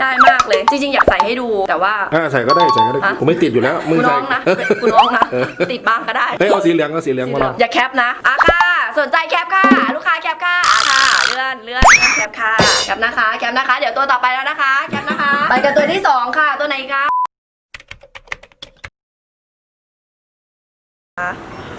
ได้มากเลย จริงๆ อยากใส่ให้ดูแต่ว่า อ่าใส่ก็ได้ใส่ก็ได้ฮะ ผมไม่ติดอยู่แล้วมึงกูน้ใส่องนะกูน้องนะเออติดบ้างก็ได้เฮ้ยเอาสีเหลืองเอาสีเหลืองมาลองอย่าแคปนะอะค่ะ สนใจแคปค่ะ ลูกค้าแคปค่ะอะค่ะเลื่อนเลื่อนเลื่อนแคปค่ะแคปนะคะแคปนะคะ เดี๋ยวตัวต่อไปแล้วนะคะแคปนะคะ ไปกันตัวที่สองค่ะตัวไหนคะ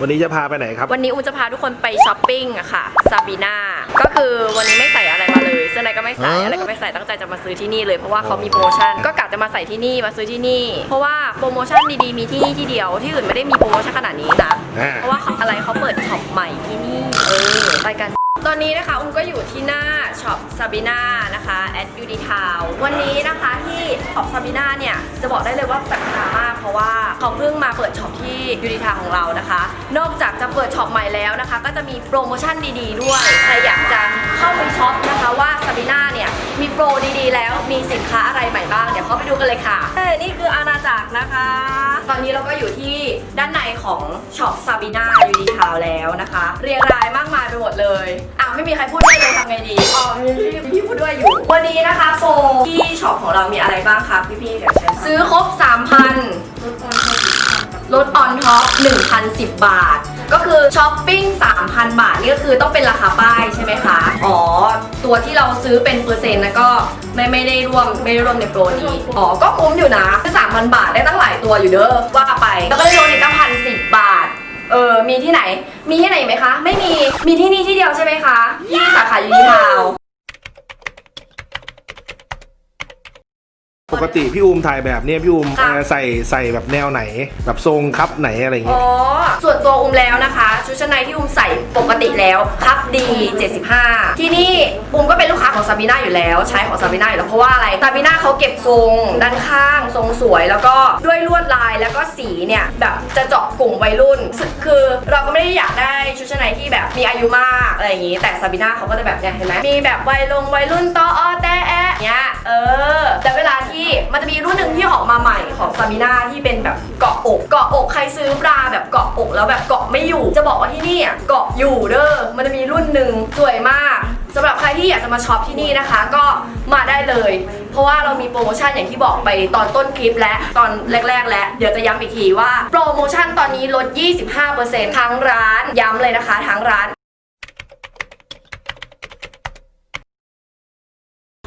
วันนี้จะพาไปไหนครับ วันนี้อุ้มจะพาทุกคนไปช้อปปิ้งอะค่ะซาบีนาก็คือวันนี้ไม่ใส่อะไรมาเลยเสื้อในก็ไม่ใส่ฮะอะไรก็ไม่ใส่ตั้งใจจะมาซื้อที่นี่เลยเพราะว่าเขามีโปรโมชั่นก็กะจะมาใส่ที่นี่มาซื้อที่นี่ เพราะว่าโปรโมชั่นดีๆมีที่นี่ที่เดียวที่อื่นไม่ได้มีโปรโมชั่นขนาดนี้นะอ่าเพราะว่าอะไรเขาเปิดช็อปใหม่ที่นี่เออไปกัน ตอนนี้นะคะอุ้มก็อยู่ที่หน้าช็อปซาบีนานะคะแอดยูดีทาววันนี้นะคะที่ช็อปซาบีนาเนี่ย จะบอกได้เลยว่าแบบหามาก เพราะว่าเขาเพิ่งมาเปิดช็อปที่ยูดีทาวของเรานะคะ นอกจากจะเปิดช็อปใหม่แล้วนะคะ ก็จะมีโปรโมชั่นดีๆด้วยใครอยากจะเข้าไปช็อปนะคะว่าซาบีนาเนี่ย มีโปรดีๆ แล้วมีสินค้าอะไรใหม่บ้าง เดี๋ยวเข้าไปดูกันเลยค่ะเอ้นี่คืออาณาจักรนะคะ ตอนนี้เราก็อยู่ที่ด้านในของช็อปซาบีนายูดีทาวแล้วนะคะ เรียงรายมาก หมดเลยอ้าวไม่มีใครพูดด้วยเลยทำไงดีอ๋อมีพี่พี่พูดด้วยอยู่ วันนี้นะคะโปรที่ช็อปของเรามีอะไรบ้างคะพี่ๆเดี๋ยวเชิญซื้อครบ 3,000 ลดออนท็อป1,010 บาท ก็คือช้อปปิ้ง 3,000 บาท นี่ก็คือต้องเป็นราคาป้ายใช่ไหมคะ อ๋อ ตัวที่เราซื้อเป็นเปอร์เซ็นต์นะก็ไม่ไม่ได้ร่วมไม่ได้ร่วมในโปรนี้ อ๋อ ก็คุ้มอยู่นะคือ3,000 บาทได้ตั้งหลายตัวอยู่เด้อว่าไป แล้วก็ได้ลดอีกตั้งพันสิบบาท เออ มีที่ไหน มีที่ไหนอีกไหมคะ ไม่มี มีที่นี่ที่เดียวใช่ไหมคะ ที่สาขายูนิทาว ปกติพี่อูมถ่ายแบบเนี้ยพี่อูมค่ะ เอ่อใส่ใส่แบบแนวไหน แบบทรงครับไหนอะไรอย่างอ๋เงี้อยส่วนตัวอุ้มแล้วนะคะ ชุดชั้นในที่อุ้มใส่ปกติแล้วครับดี 75 ที่นี่อุ้มก็เป็นลูกค้าของซาบีนาอยู่แล้ว ใช้ของซาบีนาอยู่แล้วเพราะว่าอะไรซาบีนาเขาเก็บทรงด้านข้าง ทรงสวยแล้วก็ด้วยลวดลายแล้วก็สีเนี่ยแบบจะเจาะกลุ่มวัยรุ่นคือเราก็ไม่ได้อยาก มีอายุมากอะไรอย่างงี้แต่ซาบิน่าเขาก็จะแบบเนี่ยเห็นไหมมีแบบวัยลงวัยรุ่นตออแตะแอะเนี้ยเออแต่เวลาที่มันจะมีรุ่นหนึ่งที่ออกมาใหม่ของซาบิน่าที่เป็นแบบเกาะอกเกาะอกใครซื้อบราแบบเกาะอกแล้วแบบเกาะไม่อยู่ จะบอกว่าที่นี่เกาะอยู่เด้อมันจะมีรุ่นหนึ่งสวยมาก สำหรับใครที่อยากจะมาช็อปที่นี่นะคะ ก็มาได้เลย เพราะว่าเรามีโปรโมชั่นอย่างที่บอกไปตอนต้นคลิปและตอนแรก ๆ และ เดี๋ยวจะย้ำอีกทีว่าโปรโมชั่นตอนนี้ลด 25%ทั้งร้านย้ำเลยนะคะทั้งร้าน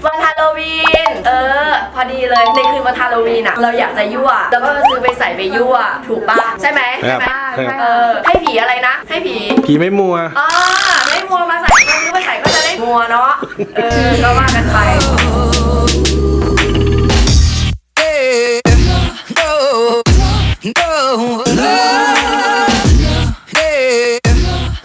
วันฮาโลวีน เออ พอดีเลยในคืนวันฮาโลวีนอะเราอยากจะยั่ว แล้วก็ซื้อไปใส่ไปยั่ว ถูกปะใช่ไหมครัใช่บไหมครับเออ ให้ผีอะไรนะ ให้ผี ผีไม่มัวอ่าให้มัวมาใส่ก็ซื้อมาใส่ก็จะได้ มัวเนาะ เออ ก็ว่ากันไป Yeah. No. No. Yeah.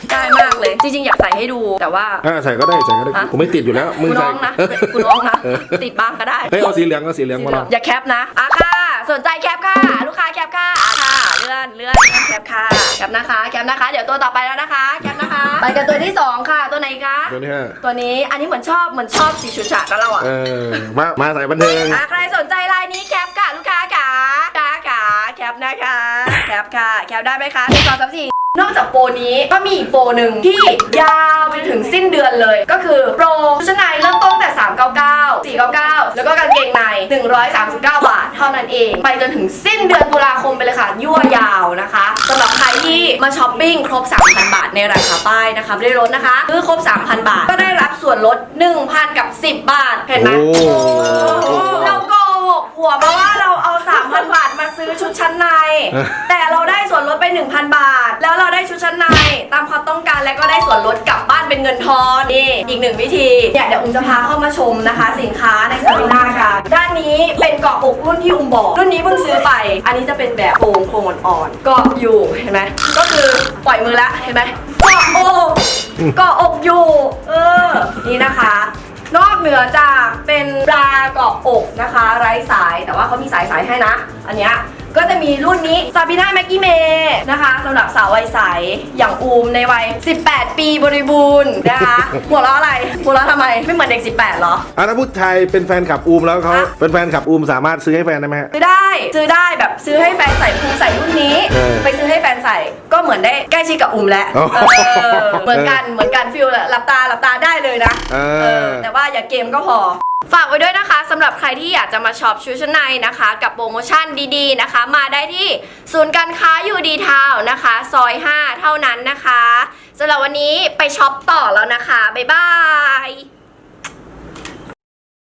ได้มากเลย จริงๆ อยากใส่ให้ดู แต่ว่า อ่าใส่ก็ได้ใส่ก็ได้ฮะผมไม่ติดอยู่แล้วมึงกูน้ใส่องนะกูน้องนะเออติดบ้างก็ได้ เฮ้ยเอาสีเหลืองเอาสีเหลืองมาลองอย่าแคปนะ อะค่ะ สนใจแคปค่ะ ลูกค้าแคปค่ะอะค่ะเลื่อนเลื่อนเลื่อนแคปค่ะแคปนะคะแคปนะคะ เดี๋ยวตัวต่อไปแล้วนะคะแคปนะคะ ไปกันตัวที่สองค่ะ ตัวไหนคะตัวนี้ฮะตัวนี้อันนี้เหมือนชอบเหมือนชอบสีชุดฉากแล้วเราอะเออมามาใส่บันเทิงอะใครสนใจลายนี้แคปค่ะลูกค้าค่ะค่ะค่ะแคปนะคะแคปค่ะแคปได้ไหมคะหนึ่งสองสามสี่ นอกจากโปรนี้ก็มีอีกโปรหนึ่งที่ยาวไปจนถึงสิ้นเดือนเลย ก็คือโปรชุดชั้นในเริ่มต้นแต่ 399 499 แล้วก็กางเกงใน 139 บาท เท่านั้นเอง ไปจนถึงสิ้นเดือนตุลาคมไปเลยค่ะ ยั่วยาวนะคะสำหรับใครที่มาช้อปปิ้งครบ 3,000 บาทในราคาป้ายนะคะไม่ได้ลดนะคะคือครบ 3,000 บาท ก็ได้รับส่วนลด 1,000 กับ 10 บาท เห็นไหมโอ้เราโกหกผัวมาว่าเราเอา 3,000 บาทมาซื้อชุดชั้นใน แต่เราได้ส่วนลดไป 1,000 บาท แล้วเราได้ชุดชั้นในตามความต้องการแล้วก็ได้ส่วนลดกลับบ้านเป็นเงินทอนนี่อีกหนึ่งวิธีเนี่ยเดี๋ยวอุ้มจะพาเข้ามาชมนะคะ สินค้าในซาบิน่ากันด้านนี้เป็นเกาะอกรุ่นที่อุ้มบอก รุ่นนี้เพิ่งซื้อไป อันนี้จะเป็นแบบโครงโครงอ่อนๆเกาะอยู่เห็นไหมก็คือปล่อยมือละเห็นไหมเกาะอกเกาะอกอยู่เออนี่นะคะนอกเหนือจากเป็นปลาเกาะอกนะคะ ไร้สายแต่ว่าเขามีสายสายให้นะ อันเนี้ย ก็จะมีรุ่นนี้ซาบิน่าแม็กกี้เมนะคะสำหรับสาววัยใส อย่างอูมในวัย 18 ปีบริบูรณ์นะคะหัวเราะอะไรหัวเราะทำไมไม่เหมือนเด็ก 18เหรออะถ้าผู้ชายเป็นแฟนขับอูมแล้วเขาฮะเป็นแฟนขับอูมสามารถซื้อให้แฟนได้ไหมฮะ ซื้อได้ซื้อได้แบบซื้อให้แฟนใส่อูมใส่รุ่นนี้ เออไปซื้อให้แฟนใส่ก็เหมือนได้ใกล้ชิดกับอูมแล้วอ๋อเออเหมือนกันเหมือนกันฟิลหลับตาหลับตาได้เลยนะเออ เออแต่ว่าอย่าเกมก็พอ ฝากไว้ด้วยนะคะสำหรับใครที่อยากจะมาช็อปชุดชั้นในนะคะ กับโปรโมชั่นดีๆนะคะ มาได้ที่ศูนย์การค้ายูดีทาวนะคะ ซอย 5 เท่านั้นนะคะสำหรับวันนี้ไปช็อปต่อแล้วนะคะ บ๊ายบาย